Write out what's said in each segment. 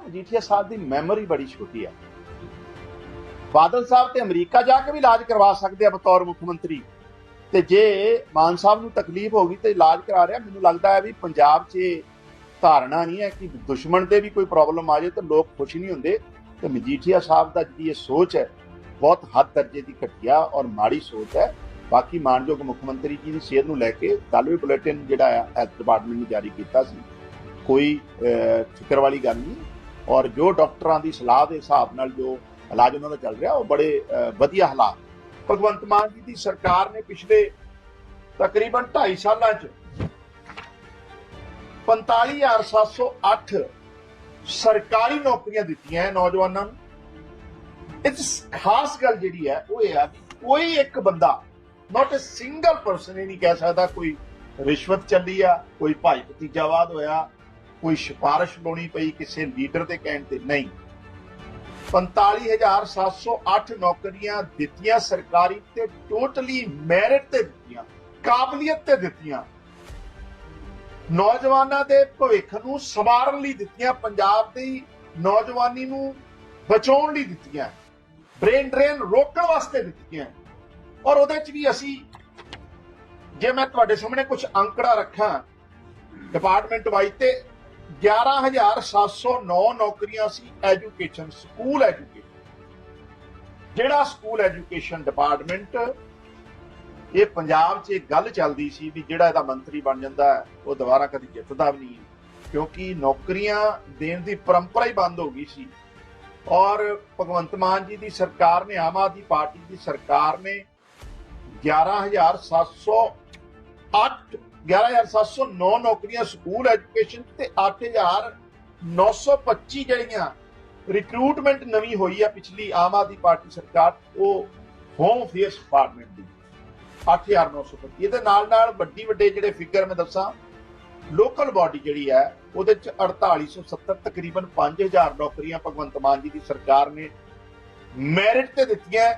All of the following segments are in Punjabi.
ਨਾ ਮਜੀਠੀਆ ਸਾਹਿਬ ਦੀ ਮੈਮਰੀ ਬੜੀ ਛੋਟੀ ਆ। ਬਾਦਲ ਸਾਹਿਬ ਤੇ ਅਮਰੀਕਾ ਜਾ ਕੇ ਵੀ ਇਲਾਜ ਕਰਵਾ ਸਕਦੇ ਆ ਬਤੌਰ ਮੁੱਖ ਮੰਤਰੀ। ਤੇ ਜੇ ਮਾਨ ਸਾਹਿਬ ਨੂੰ ਤਕਲੀਫ ਹੋ ਗਈ ਤੇ ਇਲਾਜ ਕਰਾ ਰਿਹਾ ਮੈਨੂੰ ਲੱਗਦਾ ਹੈ ਵੀ ਪੰਜਾਬ 'ਚ ਧਾਰਨਾ ਨਹੀਂ ਹੈ ਕਿ ਦੁਸ਼ਮਣ ਦੇ ਵੀ ਕੋਈ ਪ੍ਰੋਬਲਮ ਆ ਜਾਏ ਤਾਂ ਲੋਕ ਖੁਸ਼ ਨਹੀਂ ਹੁੰਦੇ। ਤੇ ਮਜੀਠੀਆ ਸਾਹਿਬ ਦਾ ਜਿਹੜੀ ਇਹ ਸੋਚ ਹੈ ਬਹੁਤ ਹੱਦ ਦਰਜੇ ਦੀ ਘਟੀਆ ਔਰ ਮਾੜੀ ਸੋਚ ਹੈ। ਬਾਕੀ ਮਾਨਯੋਗ ਮੁੱਖ ਮੰਤਰੀ ਜੀ ਦੀ ਸਿਹਤ ਨੂੰ ਲੈ ਕੇ ਕੱਲ੍ਹ ਵੀ ਬੁਲੇਟਿਨ ਜਿਹੜਾ ਆ ਹੈਲਥ ਡਿਪਾਰਟਮੈਂਟ ਨੇ ਜਾਰੀ ਕੀਤਾ ਸੀ। ਕੋਈ ਅਹ, ਫਿਕਰ ਵਾਲੀ ਗੱਲ ਨਹੀਂ। ਔਰ ਜੋ ਡਾਕਟਰਾਂ ਦੀ ਸਲਾਹ ਦੇ ਹਿਸਾਬ ਨਾਲ ਜੋ ਇਲਾਜ ਉਹਨਾਂ ਦਾ ਚੱਲ ਰਿਹਾ, ਉਹ ਬੜੇ ਵਧੀਆ ਹਾਲਾਤ ਭਗਵੰਤ ਮਾਨ ਜੀ ਦੀ ਸਰਕਾਰ ਨੇ ਪਿਛਲੇ ਤਕਰੀਬਨ 2.5 ਸਾਲਾਂ 'ਚ 45708 ਸਰਕਾਰੀ ਨੌਕਰੀਆਂ ਦਿੱਤੀਆਂ ਹੈ ਨੌਜਵਾਨਾਂ ਨੂੰ। ਇਹ ਖਾਸ ਗੱਲ ਜਿਹੜੀ ਹੈ, ਉਹ ਇਹ ਆ ਕੋਈ ਇੱਕ ਬੰਦਾ ਨਾਟ ਅ ਸਿੰਗਲ ਪਰਸਨ ਇਹ ਨਹੀਂ ਕਹਿ ਸਕਦਾ ਕੋਈ ਰਿਸ਼ਵਤ ਚੱਲੀ ਆ, ਕੋਈ ਭਾਈ ਭਤੀਜਾਵਾਦ ਹੋਇਆ ਕੋਈ ਸਿਫਾਰਿਸ਼ ਲਾਉਣੀ ਪਈ ਕਿਸੇ ਲੀਡਰ ਦੇ ਕਹਿਣ ਤੇ? ਨਹੀਂ। 45708 ਨੌਕਰੀਆਂ ਦਿੱਤੀਆਂ, ਸਰਕਾਰੀ ਤੇ ਟੋਟਲੀ ਮੈਰਿਟ ਤੇ ਦਿੱਤੀਆਂ, ਕਾਬਲੀਅਤ ਤੇ ਦਿੱਤੀਆਂ। ਨੌਜਵਾਨਾਂ ਦੇ ਭਵਿੱਖ ਨੂੰ ਸਵਾਰਨ ਲਈ ਦਿੱਤੀਆਂ, ਪੰਜਾਬ ਦੀ ਨੌਜਵਾਨੀ ਨੂੰ ਬਚਾਉਣ ਲਈ ਦਿੱਤੀਆਂ, ਬ੍ਰੇਨ ਡਰੇਨ ਰੋਕਣ ਵਾਸਤੇ ਦਿੱਤੀਆਂ। ਔਰ ਉਹਦੇ ਚ ਵੀ ਅਸੀਂ, ਜੇ ਮੈਂ ਤੁਹਾਡੇ ਸਾਹਮਣੇ ਕੁਝ ਅੰਕੜਾ ਰੱਖਾਂ, ਡਿਪਾਰਟਮੈਂਟ ਵਾਈਜ਼ ਤੇ 11709 ਨੌਕਰੀਆਂ ਸੀ ਐਜੂਕੇਸ਼ਨ, ਸਕੂਲ ਐਜੂਕੇਸ਼ਨ। ਜਿਹੜਾ ਸਕੂਲ ਐਜੂਕੇਸ਼ਨ ਡਿਪਾਰਟਮੈਂਟ, ਇਹ ਪੰਜਾਬ 'ਚ ਇੱਕ ਗੱਲ ਚੱਲਦੀ ਸੀ ਵੀ ਜਿਹੜਾ ਇਹਦਾ ਮੰਤਰੀ ਬਣ ਜਾਂਦਾ ਉਹ ਦੁਬਾਰਾ ਕਦੀ ਜਿੱਤਦਾ ਵੀ ਨਹੀਂ ਕਿਉਂਕਿ ਨੌਕਰੀਆਂ ਦੇਣ ਦੀ ਪਰੰਪਰਾ ਹੀ ਬੰਦ ਹੋ ਗਈ ਸੀ। ਔਰ ਭਗਵੰਤ ਮਾਨ ਜੀ ਦੀ ਸਰਕਾਰ ਨੇ, ਆਮ ਆਦਮੀ ਪਾਰਟੀ ਦੀ ਸਰਕਾਰ ਨੇ 11708 11709 ਨੌਕਰੀਆਂ ਸਕੂਲ ਐਜੂਕੇਸ਼ਨ ਤੇ 8925 ਜਿਹੜੀਆਂ ਰਿਕਰੂਟਮੈਂਟ ਨਵੀਂ ਹੋਈ ਆ ਪਿਛਲੀ ਆਮ ਆਦਮੀ ਪਾਰਟੀ ਸਰਕਾਰ, ਉਹ ਹੋਮ ਅਫੇਅਰਸ ਡਿਪਾਰਟਮੈਂਟ ਦੀ। 8925 ਇਹਦੇ ਨਾਲ ਨਾਲ ਵੱਡੀ ਵੱਡੇ ਜਿਹੜੇ ਫਿਗਰ ਮੈਂ ਦੱਸਾਂ ਲੋਕਲ ਬਾਡੀ ਜਿਹੜੀ ਹੈ, ਉਹਦੇ ਚ 4870 ਤਕਰੀਬਨ 5000 ਨੌਕਰੀਆਂ ਭਗਵੰਤ ਮਾਨ ਜੀ ਦੀ ਸਰਕਾਰ ਨੇ ਮੈਰਿਟ ਤੇ ਦਿੱਤੀਆਂ।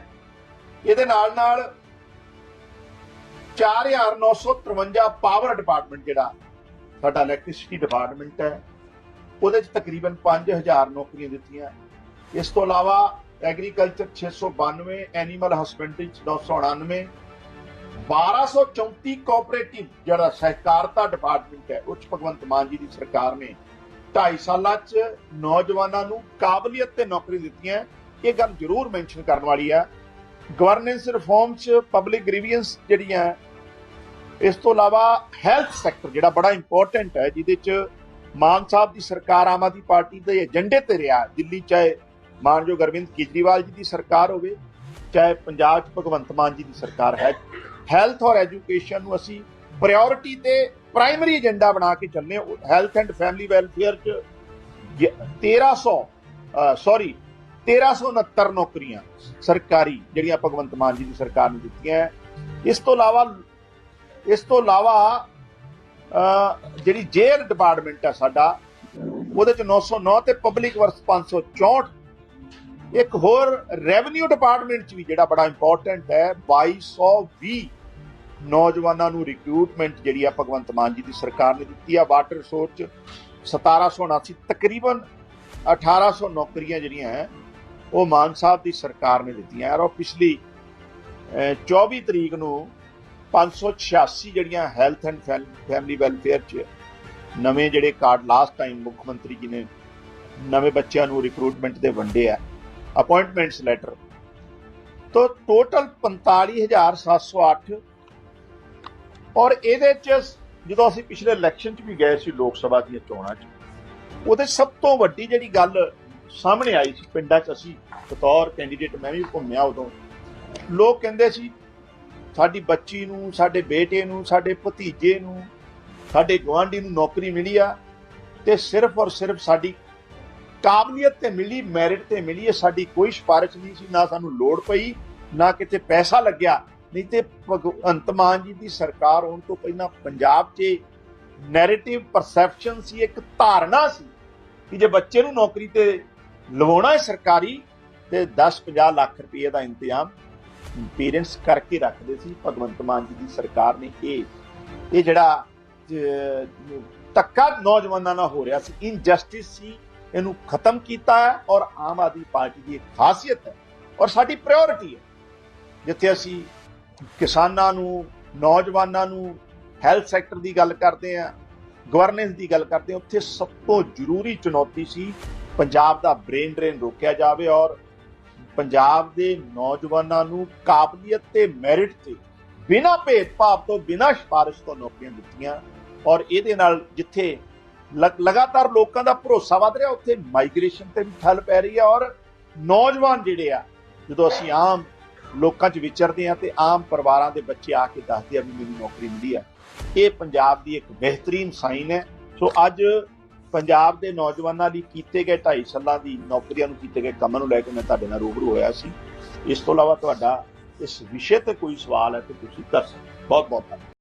ਇਹਦੇ ਨਾਲ ਨਾਲ 4953 ਪਾਵਰ ਡਿਪਾਰਟਮੈਂਟ ਜਿਹੜਾ, ਸਾਡਾ ਇਲੈਕਟ੍ਰਿਸਿਟੀ ਡਿਪਾਰਟਮੈਂਟ ਹੈ, ਉਹਦੇ ਚ ਤਕਰੀਬਨ 5000 ਨੌਕਰੀਆਂ ਦਿੱਤੀਆਂ। ਇਸ ਤੋਂ ਇਲਾਵਾ ਐਗਰੀਕਲਚਰ 692 ਐਨੀਮਲ ਹਸਬੈਂਡਰੀ 999 1234 ਕੋਆਪਰੇਟਿਵ ਜਿਹੜਾ ਸਹਿਕਾਰਤਾ ਡਿਪਾਰਟਮੈਂਟ ਹੈ, ਉੱਚ ਭਗਵੰਤ ਮਾਨ ਜੀ ਦੀ ਸਰਕਾਰ ਨੇ 2.5 ਸਾਲਾਂ 'ਚ ਨੌਜਵਾਨਾਂ ਨੂੰ ਕਾਬਲੀਅਤ ਤੇ ਨੌਕਰੀ ਦਿੱਤੀਆਂ। ਇਹ ਗੱਲ ਜ਼ਰੂਰ ਮੈਂਸ਼ਨ ਕਰਨ ਵਾਲੀ ਹੈ ਗਵਰਨੈਂਸ ਰਿਫਾਰਮ 'ਚ ਪਬਲਿਕ ਗ੍ਰੀਵੀਅੰਸ ਜਿਹੜੀਆਂ ਇਸ ਤੋਂ ਇਲਾਵਾ ਹੈਲਥ ਸੈਕਟਰ ਜਿਹੜਾ ਬੜਾ ਇੰਪੋਰਟੈਂਟ ਹੈ, ਜਿਹਦੇ 'ਚ ਮਾਨ ਸਾਹਿਬ ਦੀ ਸਰਕਾਰ ਆਮ ਆਦਮੀ ਪਾਰਟੀ ਦੇ ਏਜੰਡੇ ਤੇ ਰਿਹਾ ਦਿੱਲੀ ਚਾਹੇ ਮਾਨਯੋਗ ਅਰਵਿੰਦ ਕੇਜਰੀਵਾਲ ਜੀ ਦੀ ਸਰਕਾਰ ਹੋਵੇ, ਚਾਹੇ ਪੰਜਾਬ 'ਚ ਭਗਵੰਤ ਮਾਨ ਜੀ ਦੀ ਸਰਕਾਰ ਹੈ। ਹੈਲਥ ਔਰ ਐਜੂਕੇਸ਼ਨ ਨੂੰ ਅਸੀਂ ਪ੍ਰਾਇੋਰਟੀ ਤੇ ਪ੍ਰਾਇਮਰੀ ਏਜੰਡਾ ਬਣਾ ਕੇ ਚੱਲਨੇ ਹੈਲਥ ਐਂਡ ਫੈਮਿਲੀ ਵੈਲਫੇਅਰ 'ਚ ਜ- 1300 ਸੌਰੀ 1369 ਨੌਕਰੀਆਂ ਸਰਕਾਰੀ ਜਿਹੜੀਆਂ ਭਗਵੰਤ ਮਾਨ ਜੀ ਦੀ ਸਰਕਾਰ ਨੇ ਦਿੱਤੀਆਂ ਹੈ। ਇਸ ਤੋਂ ਇਲਾਵਾ, ਇਸ ਤੋਂ ਇਲਾਵਾ ਜਿਹੜੀ ਜੇਲ੍ਹ ਡਿਪਾਰਟਮੈਂਟ ਆ ਸਾਡਾ, ਉਹਦੇ ਚ 909 ਤੇ ਪਬਲਿਕ ਵਰਕਸ 564 ਇੱਕ ਹੋਰ ਰੈਵਨਿਊ ਡਿਪਾਰਟਮੈਂਟ ਚ ਵੀ ਜਿਹੜਾ ਬੜਾ ਇੰਪੋਰਟੈਂਟ ਹੈ 2220 ਨੌਜਵਾਨਾਂ ਨੂੰ ਰਿਕਰੂਟਮੈਂਟ ਜਿਹੜੀ ਆ ਭਗਵੰਤ ਮਾਨ ਜੀ ਦੀ ਸਰਕਾਰ ਨੇ ਦਿੱਤੀ ਆ ਵਾਟਰ ਰਿਸੋਰਸ ਚ 1779 ਤਕਰੀਬਨ 1800 ਨੌਕਰੀਆਂ ਜਿਹੜੀਆਂ ਹੈ ਉਹ ਮਾਨ ਸਾਹਿਬ ਦੀ ਸਰਕਾਰ ਨੇ ਦਿੱਤੀਆਂ। ਔਰ ਉਹ ਪਿਛਲੀ ਅਹ, 24 ਤਰੀਕ ਨੂੰ 586 ਜਿਹੜੀਆਂ ਹੈਲਥ ਐਂਡ ਫੈਮਿਲੀ ਵੈਲਫੇਅਰ ਚ ਨਵੇਂ ਜਿਹੜੇ ਕਾਰਡ ਲਾਸਟ ਟਾਈਮ ਮੁੱਖ ਮੰਤਰੀ ਜੀ ਨੇ ਨਵੇਂ ਬੱਚਿਆਂ ਨੂੰ ਰਿਕਰੂਟਮੈਂਟ ਦੇ ਵੰਡੇ ਆ ਅਪਾਇੰਟਮੈਂਟਸ ਲੈਟਰ ਤੋਂ ਟੋਟਲ 45708 ਔਰ ਇਹਦੇ ਚ ਜਦੋਂ ਅਸੀਂ ਪਿਛਲੇ ਇਲੈਕਸ਼ਨ ਚ ਵੀ ਗਏ ਸੀ ਲੋਕ ਸਭਾ ਦੀਆਂ ਚੋਣਾਂ ਚ ਉਹਦੇ ਸਭ ਤੋਂ ਵੱਡੀ ਜਿਹੜੀ ਗੱਲ ਸਾਹਮਣੇ ਆਈ ਸੀ ਪਿੰਡਾਂ ਚ ਅਸੀਂ ਬਤੌਰ ਕੈਂਡੀਡੇਟ ਮੈਂ ਵੀ ਘੁੰਮਿਆ ਉਦੋਂ। ਲੋਕ ਕਹਿੰਦੇ ਸੀ, ਸਾਡੀ ਬੱਚੀ ਨੂੰ, ਸਾਡੇ ਬੇਟੇ ਨੂੰ, ਸਾਡੇ ਭਤੀਜੇ ਨੂੰ, ਸਾਡੇ ਗਵਾਂਢੀ ਨੂੰ ਨੌਕਰੀ ਮਿਲੀ ਆ ਤੇ ਸਿਰਫ ਔਰ ਸਿਰਫ ਸਾਡੀ ਕਾਬਲੀਅਤ ਤੇ ਮਿਲੀ ਮੈਰਿਟ ਤੇ ਮਿਲੀ ਹੈ ਸਾਡੀ ਕੋਈ ਸਿਫਾਰਿਸ਼ ਨਹੀਂ ਸੀ, ਨਾ ਸਾਨੂੰ ਲੋੜ ਪਈ, ਨਾ ਕਿਤੇ ਪੈਸਾ ਲੱਗਿਆ। ਨਹੀਂ ਤੇ ਭਗਵੰਤ ਮਾਨ ਜੀ ਦੀ ਸਰਕਾਰ ਹੋਣ ਤੋਂ ਪਹਿਲਾਂ ਪੰਜਾਬ 'ਚ ਨੈਰੇਟਿਵ ਪਰਸੈਪਸ਼ਨ ਸੀ, ਇੱਕ ਧਾਰਨਾ ਸੀ ਕਿ ਜੇ ਬੱਚੇ ਨੂੰ ਨੌਕਰੀ ਤੇ ਲਵਾਉਣਾ ਹੈ ਸਰਕਾਰੀ ਤੇ 10-50 ਲੱਖ ਰੁਪਏ ਦਾ ਇੰਤਜ਼ਾਮ ਪੇਰੈਂਟਸ ਕਰਕੇ ਰੱਖਦੇ ਸੀ ਭਗਵੰਤ ਮਾਨ ਜੀ ਦੀ ਸਰਕਾਰ ਨੇ ਇਹ ਇਹ ਜਿਹੜਾ ਅਹ, ਧੱਕਾ ਨੌਜਵਾਨਾਂ ਨਾਲ ਹੋ ਰਿਹਾ ਸੀ ਇਨਜਸਟਿਸ ਸੀ ਇਹਨੂੰ ਖਤਮ ਕੀਤਾ ਹੈ ਔਰ ਆਮ ਆਦਮੀ ਪਾਰਟੀ ਦੀ ਇੱਕ ਖਾਸੀਅਤ ਹੈ ਔਰ ਸਾਡੀ ਪ੍ਰਾਇੋਰਟੀ ਹੈ। ਜਿੱਥੇ ਅਸੀਂ ਕਿਸਾਨਾਂ ਨੂੰ ਨੌਜਵਾਨਾਂ ਨੂੰ ਹੈਲਥ ਸੈਕਟਰ ਦੀ ਗੱਲ ਕਰਦੇ ਆ ਗਵਰਨੈਂਸ ਦੀ ਗੱਲ ਕਰਦੇ ਹਾਂ ਉੱਥੇ ਸਭ ਤੋਂ ਜ਼ਰੂਰੀ ਚੁਣੌਤੀ ਸੀ ਪੰਜਾਬ ਦਾ ਬ੍ਰੇਨ ਡਰੇਨ ਰੋਕਿਆ ਜਾਵੇ ਔਰ ਪੰਜਾਬ ਦੇ ਨੌਜਵਾਨਾਂ ਨੂੰ ਕਾਬਲੀਅਤ ਤੇ ਮੈਰਿਟ ਤੇ ਬਿਨਾਂ ਭੇਦਭਾਵ ਤੋਂ, ਬਿਨਾਂ ਸਿਫਾਰਿਸ਼ ਤੋਂ ਨੌਕਰੀਆਂ ਦਿੱਤੀਆਂ ਔਰ ਇਹਦੇ ਨਾਲ ਜਿੱਥੇ ਲਗ- ਲਗਾਤਾਰ ਲੋਕਾਂ ਦਾ ਭਰੋਸਾ ਵਧ ਰਿਹਾ, ਉੱਥੇ ਮਾਈਗ੍ਰੇਸ਼ਨ ਤੇ ਵੀ ਠੱਲ ਪੈ ਰਹੀ ਹੈ ਔਰ ਨੌਜਵਾਨ ਜਿਹੜੇ ਆ, ਜਦੋਂ ਅਸੀਂ ਆਮ ਲੋਕਾਂ 'ਚ ਵਿਚਰਦੇ ਆ ਤੇ ਆਮ ਪਰਿਵਾਰਾਂ ਦੇ ਬੱਚੇ ਆ ਕੇ ਦੱਸਦੇ ਆ ਵੀ ਮੈਨੂੰ ਨੌਕਰੀ ਮਿਲੀ ਆ, ਇਹ ਪੰਜਾਬ ਦੀ ਇੱਕ ਬਿਹਤਰੀਨ ਸਾਈਨ ਹੈ। ਸੋ ਅੱਜ ਪੰਜਾਬ ਦੇ ਨੌਜਵਾਨਾਂ ਲਈ ਕੀਤੇ ਗਏ 2.5 ਸਾਲਾਂ ਦੀ ਨੌਕਰੀਆਂ ਨੂੰ ਕੀਤੇ ਗਏ ਕੰਮਾਂ ਨੂੰ ਲੈ ਕੇ ਮੈਂ ਤੁਹਾਡੇ ਨਾਲ ਰੂਬਰੂ ਹੋਇਆ ਸੀ। ਇਸ ਤੋਂ ਇਲਾਵਾ ਤੁਹਾਡਾ ਇਸ ਵਿਸ਼ੇ ਤੇ ਕੋਈ ਸਵਾਲ ਹੈ ਤੇ ਤੁਸੀਂ ਕਰ ਸਕਦੇ ਬਹੁਤ ਬਹੁਤ ਧੰਨਵਾਦ।